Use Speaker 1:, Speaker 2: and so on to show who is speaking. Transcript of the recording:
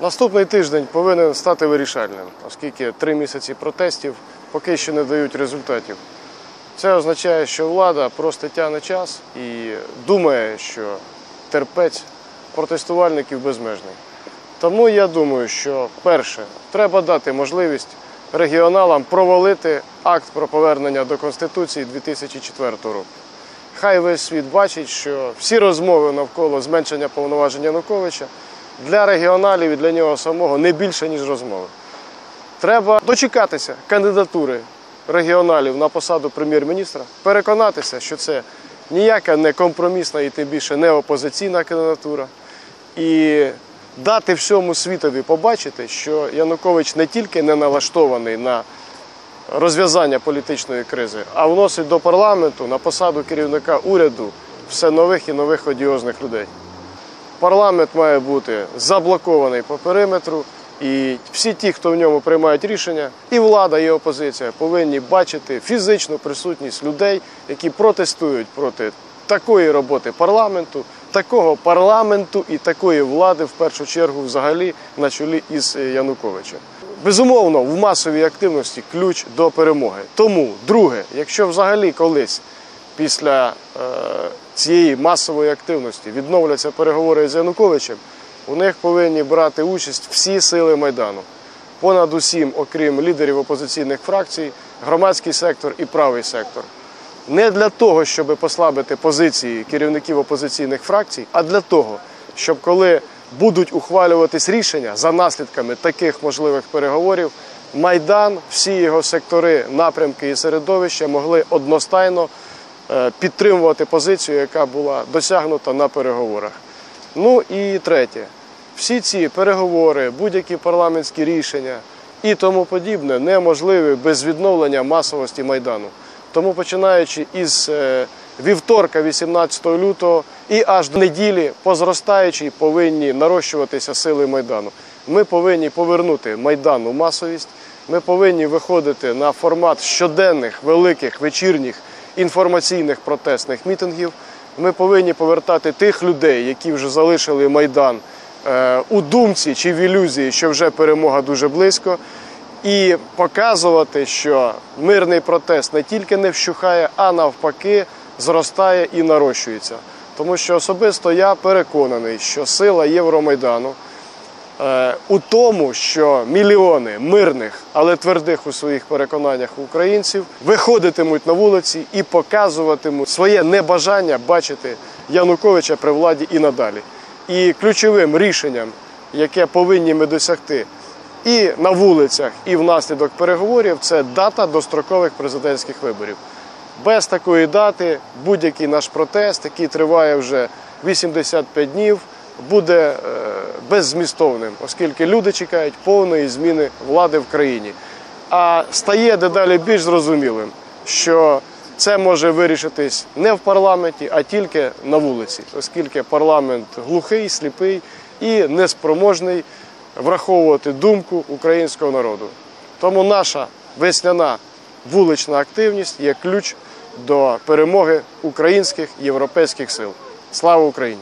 Speaker 1: Наступний тиждень повинен стати вирішальним, оскільки три місяці протестів поки що не дають результатів. Це означає, що влада просто тягне час і думає, що терпець протестувальників безмежний. Тому я думаю, що перше, треба дати можливість регіоналам провалити акт про повернення до Конституції 2004 року. Хай весь світ бачить, що всі розмови навколо зменшення повноважень Януковича для регіоналів і для нього самого не більше, ніж розмови. Треба дочекатися кандидатури регіоналів на посаду прем'єр-міністра, переконатися, що це ніяка не компромісна і тим більше не опозиційна кандидатура. І дати всьому світові побачити, що Янукович не тільки не налаштований на розв'язання політичної кризи, а вносить до парламенту на посаду керівника уряду все нових і нових одіозних людей. Парламент має бути заблокований по периметру, і всі ті, хто в ньому приймають рішення, і влада, і опозиція повинні бачити фізичну присутність людей, які протестують проти такої роботи парламенту, такого парламенту і такої влади, в першу чергу, взагалі на чолі із Януковичем. Безумовно, в масовій активності ключ до перемоги. Тому, друге, якщо взагалі колись після е, цієї масової активності відновляться переговори з Януковичем, у них повинні брати участь всі сили Майдану. Понад усім, окрім лідерів опозиційних фракцій, громадський сектор і правий сектор. Не для того, щоб послабити позиції керівників опозиційних фракцій, а для того, щоб коли будуть ухвалюватись рішення за наслідками таких можливих переговорів, Майдан, всі його сектори, напрямки і середовища могли одностайно підтримувати позицію, яка була досягнута на переговорах. Ну і третє, всі ці переговори, будь-які парламентські рішення і тому подібне неможливі без відновлення масовості Майдану. Тому починаючи із е, вівторка, 18 лютого, і аж до неділі, по зростаючій, повинні нарощуватися сили Майдану. Ми повинні повернути Майдану масовість. Ми повинні виходити на формат щоденних великих вечірніх інформаційних протестних мітингів. Ми повинні повертати тих людей, які вже залишили Майдан е, у думці чи в ілюзії, що вже перемога дуже близько, і показувати, що мирний протест не тільки не вщухає, а навпаки зростає і нарощується. Тому що особисто я переконаний, що сила Євромайдану у тому, що мільйони мирних, але твердих у своїх переконаннях українців виходитимуть на вулиці і показуватимуть своє небажання бачити Януковича при владі і надалі. І ключовим рішенням, яке повинні ми досягти і на вулицях, і внаслідок переговорів, це дата дострокових президентських виборів. Без такої дати будь-який наш протест, який триває вже 85 днів, буде е, беззмістовним, оскільки люди чекають повної зміни влади в країні. А стає дедалі більш зрозумілим, що це може вирішитись не в парламенті, а тільки на вулиці, оскільки парламент глухий, сліпий і неспроможний враховувати думку українського народу. Тому наша весняна вулична активність є ключ до перемоги українських європейських сил. Слава Україні!